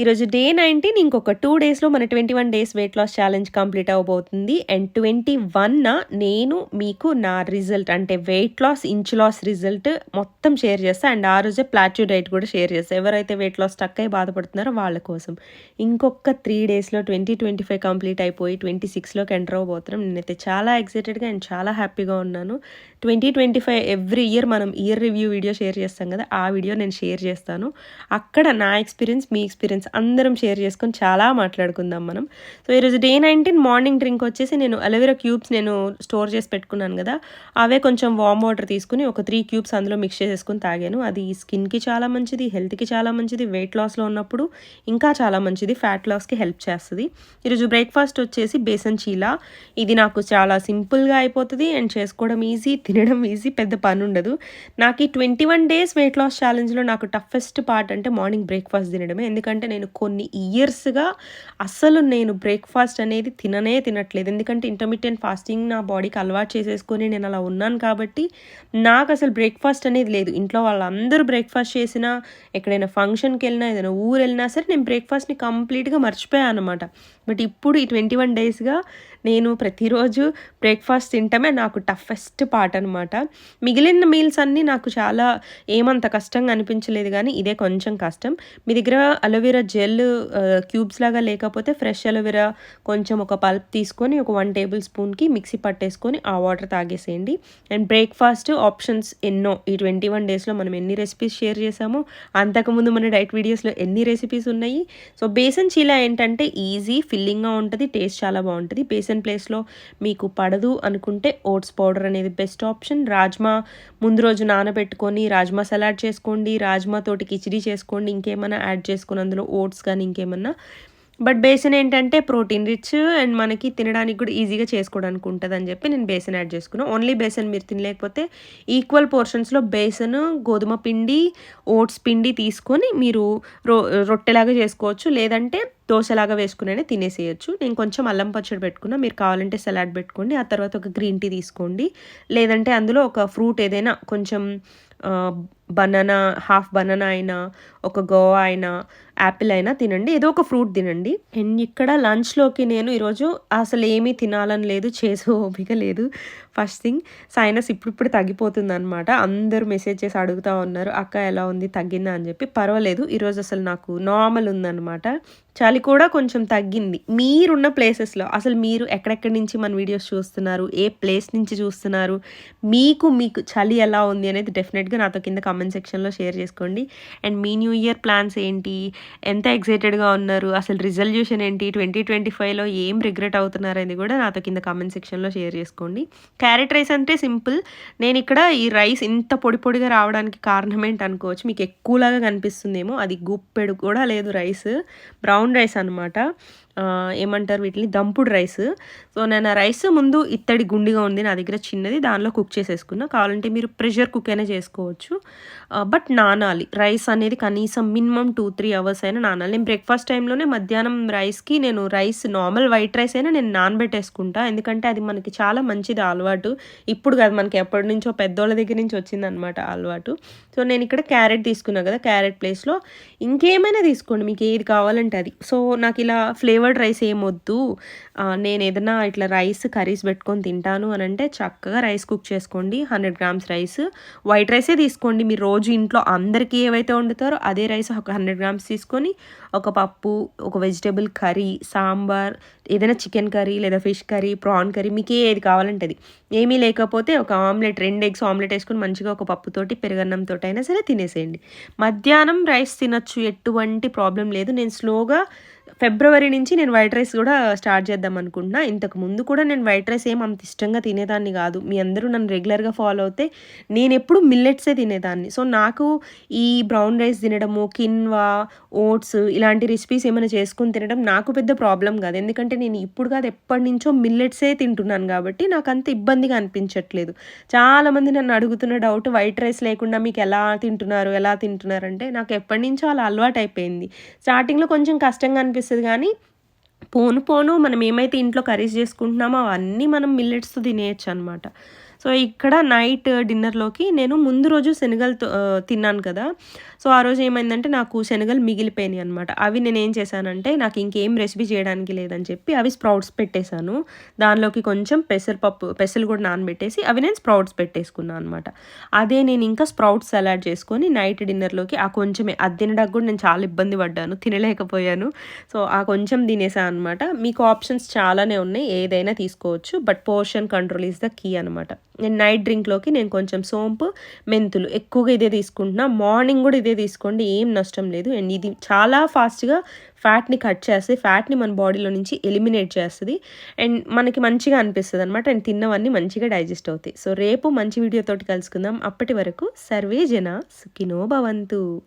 ఈరోజు day nineteen ఇంకొక two డేస్లో మన twenty one days weight loss challenge complete అవ్వబోతుంది అండ్ ట్వంటీ వన్న నేను మీకు నా రిజల్ట్ అంటే weight loss inch loss result మొత్తం షేర్ చేస్తాను అండ్ ఆ రోజే ప్లాట్యూ డైట్ కూడా షేర్ చేస్తాను ఎవరైతే వెయిట్ లాస్ టక్ అయి బాధపడుతున్నారో వాళ్ళ కోసం. ఇంకొక త్రీ డేస్లో ట్వంటీ ట్వంటీ ఫైవ్ కంప్లీట్ అయిపోయి ట్వంటీ సిక్స్లోకి ఎంటర్ అవ్వబోతున్నాం నేనైతే చాలా ఎక్సైటెడ్గా అండ్ చాలా హ్యాపీగా ఉన్నాను. Twenty twenty five every year మనం ఇయర్ రివ్యూ వీడియో షేర్ చేస్తాం కదా ఆ వీడియో నేను షేర్ చేస్తాను. అక్కడ నా ఎక్స్పీరియన్స్ మీ ఎక్స్పీరియన్స్ అందరం షేర్ చేసుకొని చాలా మాట్లాడుకుందాం మనం. సో ఈరోజు డే నైన్టీన్ మార్నింగ్ డ్రింక్ వచ్చేసి నేను అలోవెరా క్యూబ్స్ నేను స్టోర్ చేసి పెట్టుకున్నాను కదా. అవే కొంచెం వామ్ వాటర్ తీసుకుని ఒక త్రీ క్యూబ్స్ అందులో మిక్స్ చేసేసుకుని తాగాను. అది స్కిన్కి చాలా మంచిది హెల్త్కి చాలా మంచిది వెయిట్ లాస్లో ఉన్నప్పుడు ఇంకా చాలా మంచిది ఫ్యాట్ లాస్కి హెల్ప్ చేస్తుంది. ఈరోజు బ్రేక్ఫాస్ట్ వచ్చేసి బేసన్ చీలా. ఇది నాకు చాలా సింపుల్గా అయిపోతుంది అండ్ చేసుకోవడం ఈజీ తినడం ఈజీ పెద్ద పని ఉండదు. నాకు ఈ twenty one days weight loss ఛాలెంజ్లో నాకు టఫెస్ట్ పార్ట్ అంటే మార్నింగ్ బ్రేక్ఫాస్ట్ తినడమే. ఎందుకంటే నేను నేను కొన్ని ఇయర్స్గా అస్సలు నేను బ్రేక్ఫాస్ట్ అనేది తిననే తినట్లేదు. ఎందుకంటే ఇంటర్మీడియట్ ఫాస్టింగ్ నా బాడీకి అలవాటు చేసేసుకొని నేను అలా ఉన్నాను కాబట్టి నాకు అసలు బ్రేక్ఫాస్ట్ అనేది లేదు. ఇంట్లో వాళ్ళందరూ బ్రేక్ఫాస్ట్ చేసినా ఎక్కడైనా ఫంక్షన్కి వెళ్ళినా ఏదైనా ఊరు వెళ్ళినా సరే నేను బ్రేక్ఫాస్ట్ని కంప్లీట్గా మర్చిపోయాను అనమాట బట్ ఇప్పుడు ఈ ట్వంటీ వన్ డేస్గా నేను ప్రతిరోజు బ్రేక్ఫాస్ట్ తింటమే నాకు టఫెస్ట్ పార్ట్ అనమాట మిగిలిన మీల్స్ అన్నీ నాకు చాలా ఏమంత కష్టంగా అనిపించలేదు కానీ ఇదే కొంచెం కష్టం. మీ దగ్గర అలోవెరా జెల్ క్యూబ్స్ లాగా లేకపోతే ఫ్రెష్ అలోవెరా కొంచెం ఒక పల్ప్ తీసుకొని ఒక వన్ టేబుల్ స్పూన్కి మిక్సీ పట్టేసుకొని ఆ వాటర్ తాగేసేయండి. అండ్ బ్రేక్ఫాస్ట్ ఆప్షన్స్ ఎన్నో. ఈ ట్వంటీ వన్ డేస్లో మనం ఎన్ని రెసిపీస్ షేర్ చేసామో అంతకుముందు మన డైట్ వీడియోస్లో ఎన్ని రెసిపీస్ ఉన్నాయి. సో బేసన్ చీలా ఏంటంటే ఈజీ ఫిల్లింగ్గా ఉంటుంది టేస్ట్ చాలా బాగుంటుంది. బేసన్ ప్లేస్లో మీకు పడదు అనుకుంటే ఓట్స్ పౌడర్ అనేది బెస్ట్ ఆప్షన్. రాజ్మా ముందు రోజు నానబెట్టుకొని రాజ్మా సలాడ్ చేసుకోండి రాజ్మా తోటి కిచిడి చేసుకోండి ఇంకేమైనా యాడ్ చేసుకుని అందులో ఓట్స్ కానీ ఇంకేమన్నా బట్ బేసన్ ఏంటంటే ప్రోటీన్ రిచ్ అండ్ మనకి తినడానికి కూడా ఈజీగా చేసుకోవడానికి ఉంటుంది అని చెప్పి నేను బేసన్ యాడ్ చేసుకున్నాను ఓన్లీ బేసన్ మీరు తినలేకపోతే ఈక్వల్ పోర్షన్స్లో బేసన్ గోధుమ పిండి ఓట్స్ పిండి తీసుకొని మీరు రో రొట్టెలాగా చేసుకోవచ్చు. లేదంటే దోశలాగా వేసుకునే తినేసేయచ్చు. నేను కొంచెం అల్లం పచ్చడి పెట్టుకున్నా. మీరు కావాలంటే సలాడ్ పెట్టుకోండి. ఆ తర్వాత ఒక గ్రీన్ టీ తీసుకోండి. లేదంటే అందులో ఒక ఫ్రూట్ ఏదైనా కొంచెం బనానా హాఫ్ బనానా అయినా ఒక గోవా అయినా యాపిల్ అయినా తినండి. ఏదో ఒక ఫ్రూట్ తినండి. అండ్ ఇక్కడ లంచ్లోకి నేను ఈరోజు అసలు ఏమీ తినాలని లేదు చేసే ఓపిక లేదు. ఫస్ట్ థింగ్ సైనస్ ఇప్పుడిప్పుడు తగ్గిపోతుంది అనమాట అందరూ మెసేజ్ చేసి అడుగుతూ ఉన్నారు అక్క ఎలా ఉంది? తగ్గిందా? అని చెప్పి. పర్వాలేదు ఈరోజు అసలు నాకు నార్మల్ ఉందన్నమాట. చలి కూడా కొంచెం తగ్గింది. మీరున్న ప్లేసెస్లో అసలు మీరు ఎక్కడెక్కడి నుంచి మన వీడియోస్ చూస్తున్నారు? ఏ ప్లేస్ నుంచి చూస్తున్నారు? మీకు మీకు చలి ఎలా ఉంది అనేది డెఫినెట్గా నాతో కింద కామెంట్ సెక్షన్లో షేర్ చేసుకోండి. అండ్ మీ న్యూ ఇయర్ ప్లాన్స్ ఏంటి? ఎంత ఎక్సైటెడ్గా ఉన్నారు అసలు రిజల్యూషన్ ఏంటి ట్వంటీ ట్వంటీ ఫైవ్లో ఏం రిగ్రెట్ అవుతున్నారని కూడా నాతో కింద కామెంట్ సెక్షన్లో షేర్ చేసుకోండి. క్యారెట్ రైస్ అంటే సింపుల్. నేను ఇక్కడ ఈ రైస్ ఇంత పొడి పొడిగా రావడానికి కారణం ఏంటి అనుకోవచ్చు. మీకు ఎక్కువలాగా కనిపిస్తుందేమో. అది గుప్పెడు కూడా లేదు రైస్. బ్రౌన్ రైస్ అనమాట ఏమంటారు వీటిని? దంపుడు రైస్. సో నేను ఆ రైస్ ముందు ఇత్తడి గుండిగా ఉంది నా దగ్గర చిన్నది దానిలో కుక్ చేసేసుకున్నా. కావాలంటే మీరు ప్రెషర్ కుక్ అయినా చేసుకోవచ్చు. బట్ నానాలి. రైస్ అనేది కనీసం మినిమం టూ త్రీ అవర్స్ అయినా నానాలి. నేను బ్రేక్ఫాస్ట్ టైంలోనే మధ్యాహ్నం రైస్కి నేను రైస్ నార్మల్ వైట్ రైస్ అయినా నేను నానబెట్టేసుకుంటా. ఎందుకంటే అది మనకి చాలా మంచిది అలవాటు. ఇప్పుడు కాదు మనకి ఎప్పటి నుంచో పెద్దోళ్ళ దగ్గర నుంచి వచ్చిందనమాట అలవాటు. సో నేను ఇక్కడ క్యారెట్ తీసుకున్నా కదా క్యారెట్ ప్లేస్లో. ఇంకేమైనా తీసుకోండి మీకు ఏది కావాలంటే అది. సో నాకు ఇలా ఫ్లేవర్ కర్డ్ రైస్ ఏమొద్దు నేను ఏదైనా ఇట్లా రైస్ కర్రీస్ పెట్టుకొని తింటాను అని అంటే చక్కగా రైస్ కుక్ చేసుకోండి. Hundred grams rice. వైట్ రైసే తీసుకోండి. మీరు రోజు ఇంట్లో అందరికీ ఏవైతే వండుతారో అదే రైస్ ఒక హండ్రెడ్ గ్రామ్స్ తీసుకొని ఒక పప్పు ఒక వెజిటేబుల్ కర్రీ సాంబార్ ఏదైనా చికెన్ కర్రీ లేదా ఫిష్ కర్రీ ప్రాన్ కర్రీ మీకు ఏది కావాలంటే అది ఏమీ లేకపోతే ఒక ఆమ్లెట్ రెండు ఎగ్స్ ఆమ్లెట్ వేసుకొని మంచిగా ఒక పప్పుతోటి పెరుగన్నంతో అయినా సరే తినేసేయండి. మధ్యాహ్నం రైస్ తినొచ్చు. ఎటువంటి ప్రాబ్లం లేదు. నేను స్లోగా ఫిబ్రవరి నుంచి నేను వైట్ రైస్ కూడా స్టార్ట్ చేద్దాం అనుకుంటున్నా. ఇంతకు ముందు కూడా నేను వైట్ రైస్ ఏం అంత ఇష్టంగా తినేదాన్ని కాదు. మీ అందరూ నన్ను రెగ్యులర్గా ఫాలో అవుతే నేను ఎప్పుడు మిల్లెట్సే తినేదాన్ని. సో నాకు ఈ బ్రౌన్ రైస్ తినడము కిన్వా ఓట్స్ ఇలాంటి రెసిపీస్ ఏమైనా చేసుకుని తినడం నాకు పెద్ద ప్రాబ్లం కాదు. ఎందుకంటే నేను ఇప్పుడు కాదు ఎప్పటి నుంచో మిల్లెట్సే తింటున్నాను కాబట్టి నాకు అంత ఇబ్బందిగా అనిపించట్లేదు. చాలామంది నన్ను అడుగుతున్న డౌట్ వైట్ రైస్ లేకుండా మీకు ఎలా తింటున్నారు ఎలా తింటున్నారు అంటే నాకు ఎప్పటి నుంచో అలా అలవాటు అయిపోయింది స్టార్టింగ్లో కొంచెం కష్టంగా అనిపిస్తుంది కానీ పోను పోను మనం ఏమైతే ఇంట్లో కర్రీస్ చేసుకుంటున్నామో అవన్నీ మనం మిల్లెట్స్తో తినేయచ్చు అనమాట సో ఇక్కడ నైట్ డిన్నర్లోకి నేను ముందు రోజు శనగలు తిన్నాను కదా. సో ఆ రోజు ఏమైందంటే నాకు శనగలు మిగిలిపోయినాయి అనమాట అవి నేను ఏం చేశానంటే నాకు ఇంకేం రెసిపీ చేయడానికి లేదని చెప్పి అవి స్ప్రౌట్స్ పెట్టేశాను. దానిలోకి కొంచెం పెసరపప్పు పెసలు కూడా నానబెట్టేసి అవి నేను స్ప్రౌట్స్ పెట్టేసుకున్నాను అనమాట అదే నేను ఇంకా స్ప్రౌట్స్ సలాడ్ చేసుకొని నైట్ డిన్నర్లోకి ఆ కొంచెమే అది తినడానికి కూడా నేను చాలా ఇబ్బంది పడ్డాను తినలేకపోయాను. సో ఆ కొంచెం తినేసాను అనమాట మీకు ఆప్షన్స్ చాలానే ఉన్నాయి ఏదైనా తీసుకోవచ్చు but portion control is the key అనమాట నైట్ డ్రింక్లోకి నేను కొంచెం సోంపు మెంతులు ఎక్కువగా ఇదే తీసుకుంటున్నా. మార్నింగ్ కూడా ఇదే తీసుకోండి ఏం నష్టం లేదు. అండ్ ఇది చాలా ఫాస్ట్గా ఫ్యాట్ని కట్ చేస్తే ఫ్యాట్ని మన బాడీలో నుంచి ఎలిమినేట్ చేస్తుంది. అండ్ మనకి మంచిగా అనిపిస్తుంది అనమాట అండ్ తిన్నవన్నీ మంచిగా డైజెస్ట్ అవుతాయి. సో రేపు మంచి వీడియోతోటి కలుసుకుందాం. అప్పటి వరకు సర్వే జన సుఖినో భవంతు.